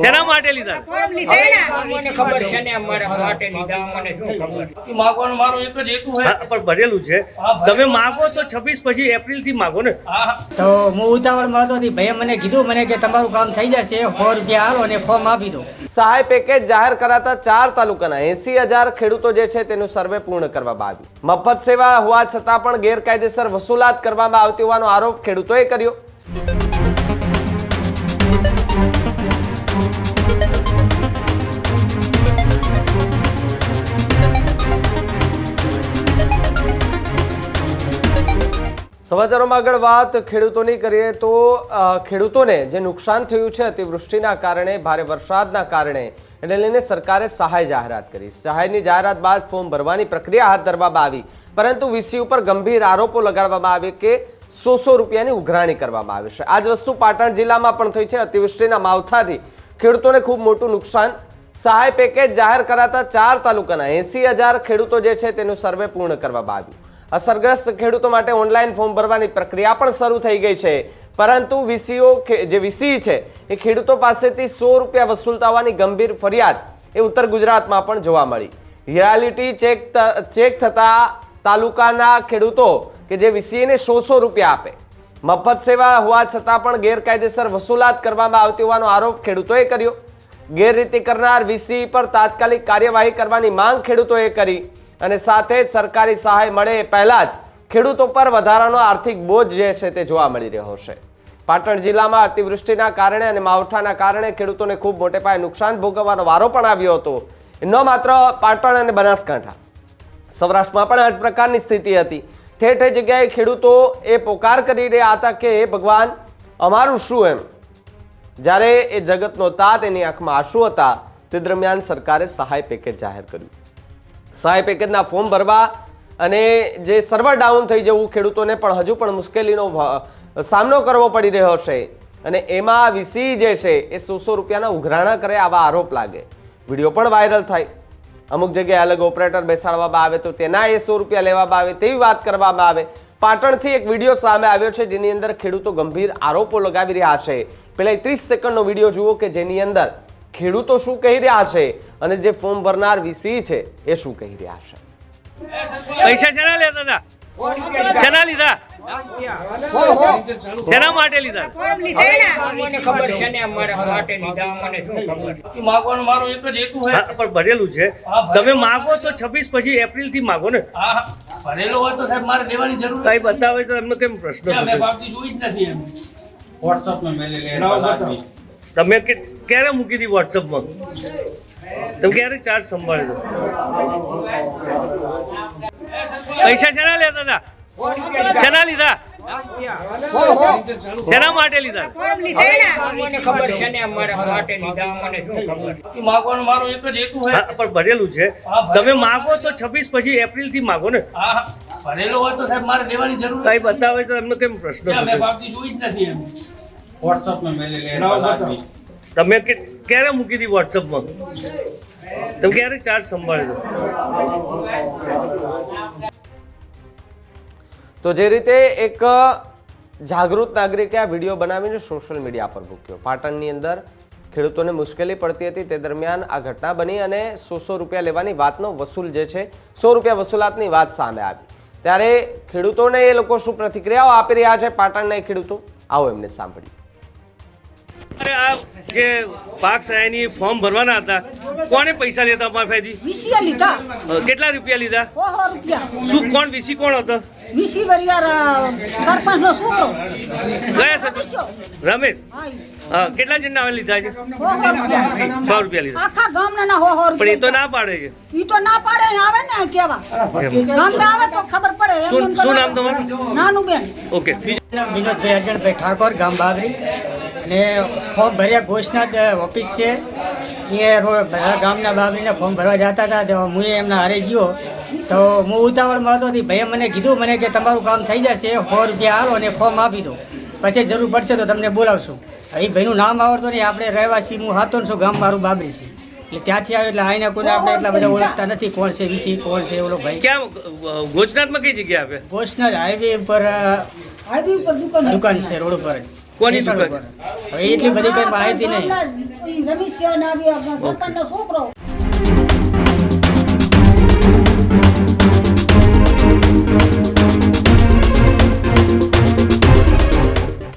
શેના માટે લીધા? મને ખબર છે ને અમારા માટે લીધા મને શું ખબર? માગવાનો મારો એક જ હેતુ હા, પણ ભરેલું છે. તમે માગો તો છવ્વીસ પછી એપ્રિલથી માગો ને. તો હું ઉતાવળમાં હતો તે ભાઈએ મને કીધું મને કે તમારું કામ થઈ જશે સો રૂપિયા હાલો અને ફોર્મ આપી દો. સહાય પેકેજ જાહેર કરાતા ચાર તાલુકાના એસી હજાર ખેડૂતો જે છે તેનું સર્વે પૂર્ણ કરવામાં આવ્યું. મફત સેવા હોવા છતાં પણ ગેરકાયદેસર વસૂલાત કરવામાં આવતી હોવાનો આરોપ ખેડૂતોએ કર્યો. સમાચારોમાં આગળ વાત ખેડૂતોની કરીએ તો ખેડૂતોને જે નુકસાન થયું છે અતિવૃષ્ટિના કારણે, ભારે વરસાદના કારણે, એને લઈને સરકારે સહાય જાહેરાત કરી. સહાયની જાહેરાત બાદ ફોર્મ ભરવાની પ્રક્રિયા હાથ ધરવામાં આવી. પરંતુ વીસી ઉપર ગંભીર આરોપો લગાડવામાં આવે કે સો સો રૂપિયાની ઉઘરાણી કરવામાં આવે છે. આ જ વસ્તુ પાટણ જિલ્લામાં પણ થઈ છે. અતિવૃષ્ટિના માવઠાથી ખેડૂતોને ખૂબ મોટું નુકસાન. સહાય પેકેજ જાહેર કરાતા ચાર તાલુકાના એસી હજાર ખેડૂતો જે છે તેનું સર્વે પૂર્ણ કરવામાં આવ્યું. અસરગ્રસ્ત ખેડૂતો માટે ઓનલાઈન ફોર્મ ભરવાની પ્રક્રિયા પણ શરૂ થઈ ગઈ છે. પરંતુ વીસીઓ જે વીસી છે, એ ખેડૂતો પાસેથી સો રૂપિયા વસૂલતા હોવાની ગંભીર ફરિયાદ એ ઉત્તર ગુજરાતમાં પણ જોવા મળી. રિયાલિટી ચેક ચેક થતા તાલુકાના ખેડૂતો કે જે વીસીને સો સો રૂપિયા આપે. મફત સેવા હોવા છતાં પણ ગેરકાયદેસર વસૂલાત કરવામાં આવતી હોવાનો આરોપ ખેડૂતોએ કર્યો. ગેરરીતિ કરનાર વીસી પર તાત્કાલિક કાર્યવાહી કરવાની માંગ ખેડૂતોએ કરી. અને સાથે જ સરકારી સહાય મળે એ પહેલા જ ખેડૂતો પર વધારાનો આર્થિક બોજ જે છે તે જોવા મળી રહ્યો છે. પાટણ જિલ્લામાં અતિવૃષ્ટિના કારણે અને માવઠાના કારણે ખેડૂતોને ખૂબ મોટે પાયે નુકસાન ભોગવવાનો વારો પણ આવ્યો હતો. ન માત્ર પાટણ અને બનાસકાંઠા. સૌરાષ્ટ્રમાં પણ આ જ પ્રકારની સ્થિતિ હતી. ઠેર ઠેર જગ્યાએ ખેડૂતો એ પોકાર કરી રહ્યા હતા કે એ ભગવાન, અમારું શું એમ? જ્યારે એ જગતનો તાત એની આંખમાં આંસુ હતા, તે દરમિયાન સરકારે સહાય પેકેજ જાહેર કર્યું. સહાય પેકેજના ફોર્મ ભરવા અને જે સર્વર ડાઉન થઈ જવું ખેડૂતોને પણ હજુ પણ મુશ્કેલીનો સામનો કરવો પડી રહ્યો છે. અને એમાં વીસી જે છે એ સો સો રૂપિયાના ઉઘરાણા કરે આવા આરોપ લાગે. વીડિયો પણ વાયરલ થાય. અમુક જગ્યાએ અલગ ઓપરેટર બેસાડવામાં આવે તો તેના એ સો રૂપિયા લેવામાં આવે તેવી વાત કરવામાં આવે. પાટણથી એક વીડિયો સામે આવ્યો છે જેની અંદર ખેડૂતો ગંભીર આરોપો લગાવી રહ્યા છે. પહેલાં ત્રીસ સેકન્ડનો વીડિયો જુઓ કે જેની અંદર ખેડૂતો શું કહી રહ્યા છે અને જે ફોર્મ ભરનાર વીસી છે એ શું કહી રહ્યા છે? પૈસા શેના લેતા હતા શેના લીધા? શેના માટે લીધા? મને ખબર છે ને અમારા માટે લીધા મને શું ખબર કે માગવાનો મારો એક જ હેતુ છે હા, પણ ભરેલું છે. તમે માગો તો છવ્વીસ પછી એપ્રિલથી માગો ને. ભરેલો હોય તો સાહેબ મારે લેવાની જરૂર કઈ બતાવે તો એમનો કેમ પ્રશ્ન જોઈ જ નથી તમે કે- ક્યારે મૂકી હતી વોટ્સઅપમાં તમે ક્યારે ચાર્જ સંભાળજો પૈસા શેના લેતા હતા? શેના લીધા? શેના માટે લીધા? મને ખબર છે ને અમારા માટે લીધા મને શું ખબર કે માગવાનો મારો એક જ હેતુ છે હા, પણ ભરેલું છે. તમે માગો તો છવ્વીસ પછી એપ્રિલથી માગો ને. ભરેલો હોય તો સાહેબ મારે લેવાની જરૂર કઈ બતાવે તો એમનો કેમ પ્રશ્ન મેં જોઈ જ નથી એમ. તમે ક્યારે મૂકી હતી વોટ્સઅપમાં તમે ક્યારે ચાર્જ સંભાળજો તો જે રીતે એક જાગૃત નાગરિકે આ વીડિયો બનાવીને સોશિયલ મીડિયા પર મૂક્યો. પાટણની અંદર ખેડૂતોને મુશ્કેલી પડતી હતી. તે દરમિયાન આ ઘટના બની અને સો સો રૂપિયા લેવાની વાતનો વસૂલ જે છે, સો રૂપિયા વસૂલાતની વાત સામે આવી. ત્યારે ખેડૂતોને એ લોકો શું પ્રતિક્રિયાઓ આપી રહ્યા છે? પાટણના ખેડૂતો? આવો એમને સાંભળીએ. અરે આ જે પાક સહાયની ફોર્મ ભરવાના હતા કોને પૈસા લેતા અમારા વીસીએ લીધા. કેટલા રૂપિયા લીધા? ઓહો રૂપિયા. શું કોણ વીસી કોણ હતો? વીસી વરિયાર સરપંચ નો છોકરો. ગયા સરપંચ રમેશ? હા, કેટલા જણના આવે લીધા છે? સો રૂપિયા. લીધા. આખા ગામના ના હો પણ એ તો ના પાડે છે. ઈ તો ના પાડે આવે ને કેવા? ગામ આવે તો ખબર પડે શું- નામ તમારું? નાનું બેન. ઓકે. વિનોદભાઈ અર્જણભાઈ ઠાકોર ગામ બાબરી. અને ફોર્મ ભર્યા ઘોષના જ ઓફિસ છે. એ રોડ ગામના બાબરીને ફોર્મ ભરવા જતા હતા તો હું એમના હારે ગયો. તો હું ઉતાવળમાં હતો ભાઈએ મને કીધું મને કે તમારું કામ થઈ જશે સો રૂપિયા આવો અને ફોર્મ આપી દો. પછી જરૂર પડશે તો તમને બોલાવશું. એ ભાઈનું નામ આવડતું નહીં આપણે રહેવાસી હું હાથો છું ગામ મારું બાબરી છે. એટલે ત્યાંથી આવે એટલે આઈને કોઈને આપણે એટલા બધા ઓળખતા નથી કોણ છે વીસી કોણ છે ઓલો ભાઈ. ક્યાં ગોજનાથમાં કઈ જગ્યા આપે? ગોજનાથ હાઈવે ઉપર હાઈવે ઉપર દુકાન દુકાન છે રોડ ઉપર જ. કોની દુકાન એટલી બધી કઈ માહિતી નહીં. રમેશ સિંહ ના સરપંચનો છોકરો.